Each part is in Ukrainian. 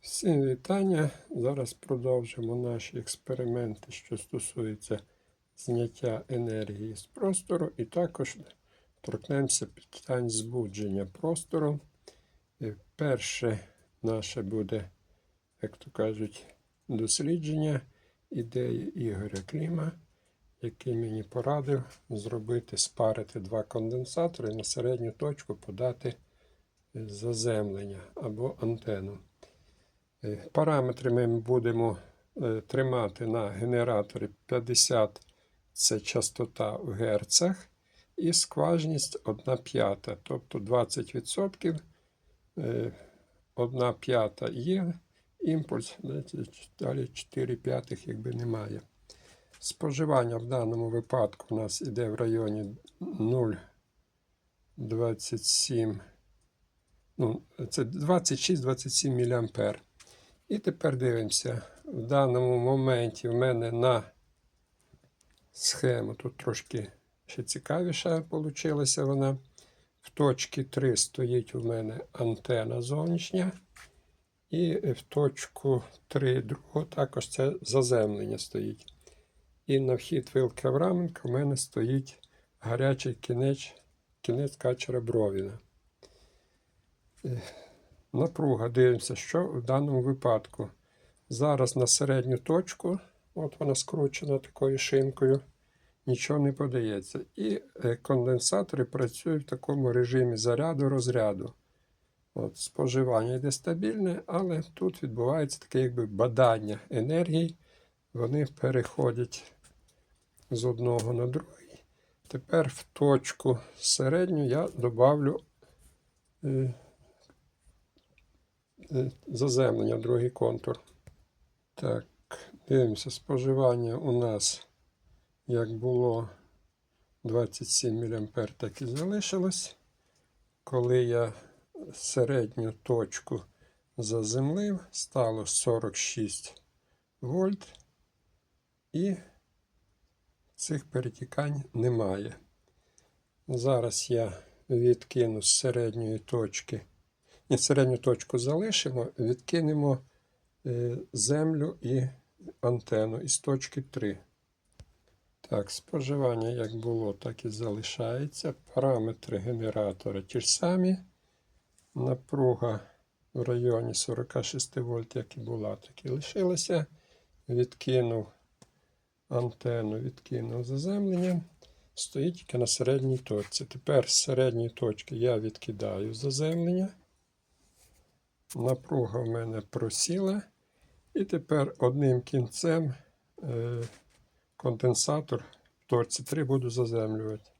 Всім вітання. Зараз продовжимо наші експерименти, що стосуються зняття енергії з простору, і також торкнемося питань збудження простору. І перше наше буде, як то кажуть, дослідження ідеї Ігоря Кліма, який мені порадив зробити, спарити два конденсатори на середню точку подати заземлення або антенну. Е, Параметри ми будемо е, тримати на генераторі 50 це частота в герцах і скважність 1 п'ята, тобто 20%, е, 1 п'ята є імпульс, далі 4 п'ятих якби немає. Споживання в даному випадку у нас іде в районі 0,27, ну, це 26-27 мА. І тепер дивимося. В даному моменті в мене на схему тут трошки ще цікавіша вийшла вона. В точці 3 стоїть у мене антена зовнішня. І в точку 3 другого також це заземлення стоїть. І на вхід вилки Авраменка в мене стоїть гарячий кінець, кінець качера Бровіна. Напруга, дивимося, що в даному випадку. Зараз на середню точку, от вона скручена такою шинкою, нічого не подається. І е, конденсатори працюють в такому режимі заряду-розряду. От, Споживання йде стабільне, але тут відбувається таке якби бадання енергії. Вони переходять з одного на другий. Тепер в точку середню я добавлю. Е, заземлення, другий контур. Так, дивимося, споживання у нас як було 27 мА, так і залишилось. Коли я середню точку заземлив, стало 46 вольт, і цих перетікань немає. Зараз я відкину з середньої точки. Середню точку залишимо, відкинемо е, землю і антенну із точки 3. Так, споживання як було, так і залишається. Параметри генератора ті ж самі. Напруга в районі 46 вольт, як і була, так і лишилася. Відкинув антенну, відкинув заземлення. Стоїть тільки на середній точці. Тепер з середньої точки я відкидаю заземлення. Напруга в мене просіла. І тепер одним кінцем е, конденсатор в торці 3 буду заземлювати.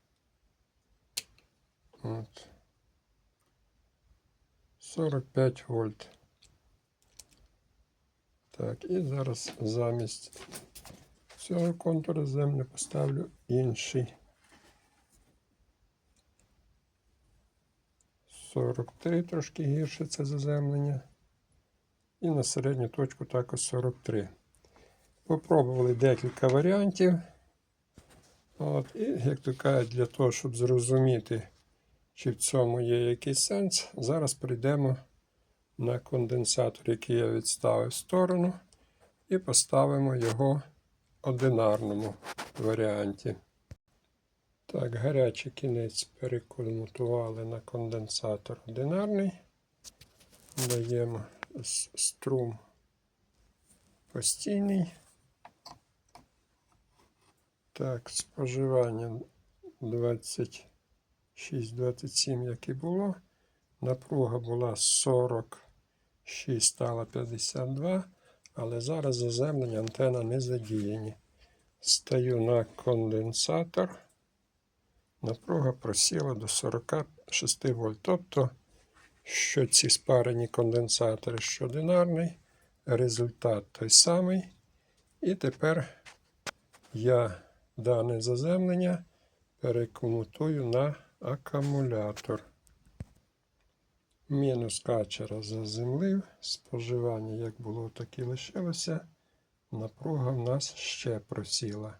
От. 45 вольт. Так, і зараз замість цього контура землю поставлю інший. 43 трошки гірше це заземлення. І на середню точку також 43. Попробували декілька варіантів. От, І, як то кажуть, для того, щоб зрозуміти, чи в цьому є якийсь сенс, зараз прийдемо на конденсатор, який я відставив в сторону, і поставимо його одинарному варіанті. Так, гарячий кінець переконмутували на конденсатор одинарний. Даємо струм постійний. Так, споживання 26-27, як і було. Напруга була 46, стала 52, але зараз заземлення антена не задіяні. Стаю на конденсатор. Напруга просіла до 46 вольт. Тобто, що ці спарені конденсатори, що динарний, результат той самий. І тепер я дане заземлення перекомутую на акумулятор. Мінус качера заземлив, споживання як було, так і лишилося. Напруга в нас ще просіла.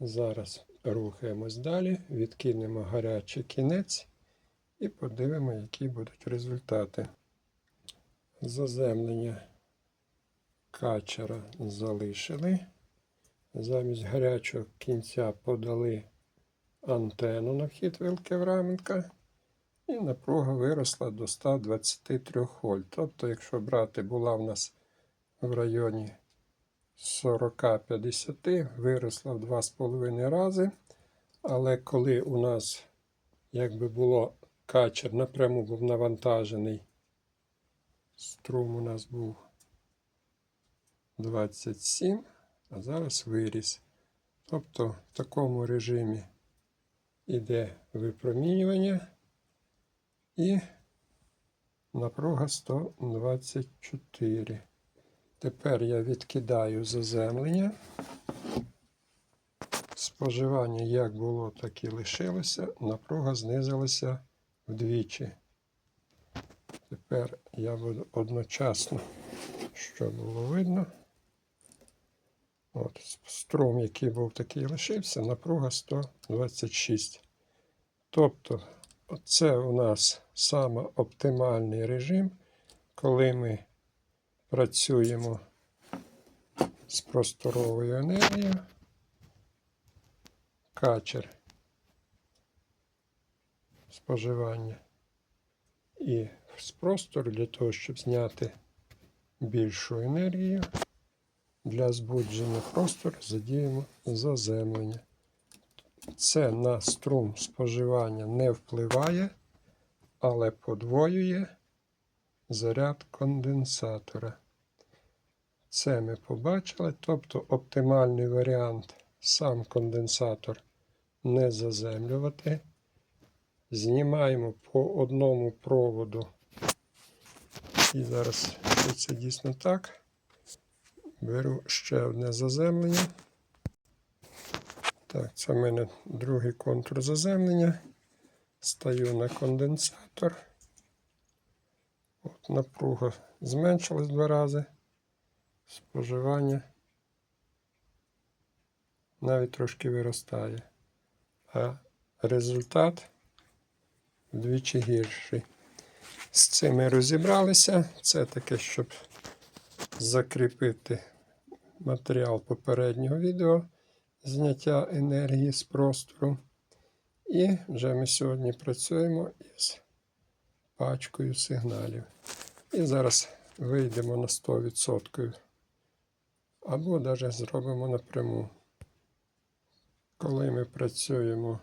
Зараз рухаємось далі, відкинемо гарячий кінець і подивимо, які будуть результати. Заземлення качера залишили. Замість гарячого кінця подали антенну на вхід вилки Враменка. І напруга виросла до 123 вольт. Тобто, якщо брати, була в нас в районі 40-50, виросла в 2,5 рази. Але коли у нас якби було качер напряму був навантажений, струм у нас був 27, а зараз виріс. Тобто в такому режимі йде випромінювання і напруга 124. Тепер я відкидаю заземлення. Споживання як було, так і лишилося. Напруга знизилася вдвічі. Тепер я буду одночасно, що було видно. От, струм, який був такий лишився, напруга 126. Тобто, це у нас саме оптимальний режим, коли ми працюємо з просторовою енергією. Качер споживання і з простору для того, щоб зняти більшу енергію. Для збудження простору задіємо заземлення. Це на струм споживання не впливає, але подвоює заряд конденсатора. Це ми побачили, тобто оптимальний варіант сам конденсатор не заземлювати. Знімаємо по одному проводу. І зараз, це дійсно так, беру ще одне заземлення. Так, це в мене другий контур заземлення. Стаю на конденсатор. От напруга зменшилась два рази. Споживання навіть трошки виростає. А результат вдвічі гірший. З цим ми розібралися. Це таке, щоб закріпити матеріал попереднього відео зняття енергії з простору. І вже ми сьогодні працюємо із пачкою сигналів. І зараз вийдемо на 100%. Або навіть зробимо напряму. Коли ми працюємо,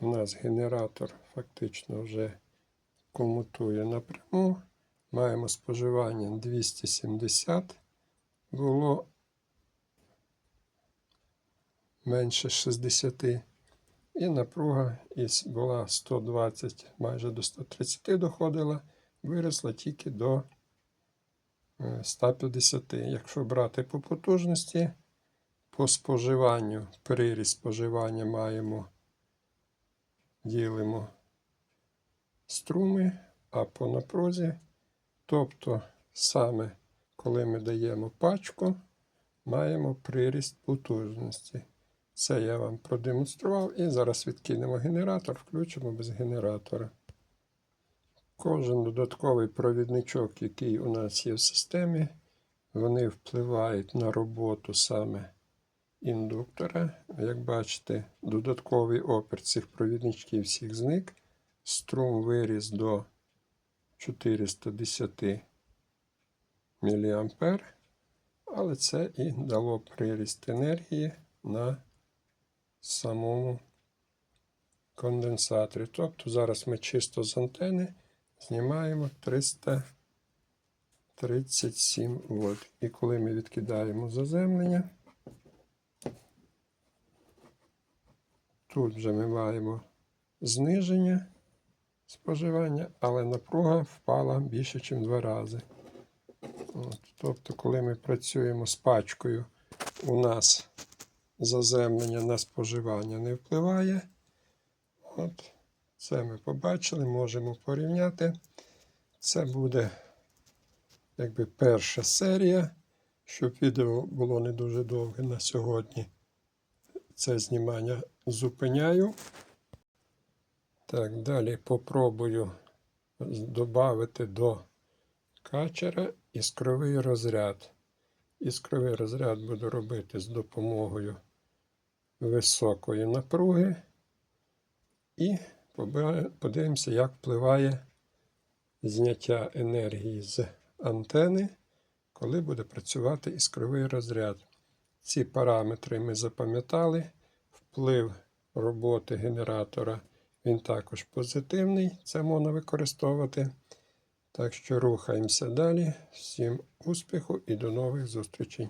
у нас генератор фактично вже комутує напряму. Маємо споживання 270, було менше 60. І напруга була 120, майже до 130 доходила, виросла тільки до 150. Якщо брати по потужності, по споживанню, приріст споживання маємо, ділимо струми, а по напрузі, тобто саме коли ми даємо пачку, маємо приріст потужності. Це я вам продемонстрував і зараз відкинемо генератор, включимо без генератора. Кожен додатковий провідничок, який у нас є в системі, вони впливають на роботу саме індуктора. Як бачите, додатковий опір цих провідничків всіх зник. Струм виріс до 410 мА, але це і дало приріст енергії на самому конденсаторі. Тобто зараз ми чисто з антени знімаємо 337 вольт. І коли ми відкидаємо заземлення, тут вже ми маємо зниження споживання, але напруга впала більше, ніж два рази. От, тобто, коли ми працюємо з пачкою, у нас заземлення на споживання не впливає. От, це ми побачили, можемо порівняти. Це буде якби перша серія, щоб відео було не дуже довге на сьогодні. Це знімання зупиняю. Так, далі попробую додати до качера іскровий розряд. Іскровий розряд буду робити з допомогою високої напруги. І подивимося, як впливає зняття енергії з антени, коли буде працювати іскровий розряд. Ці параметри ми запам'ятали. Вплив роботи генератора він також позитивний, це можна використовувати. Так що рухаємося далі. Всім успіху і до нових зустрічей!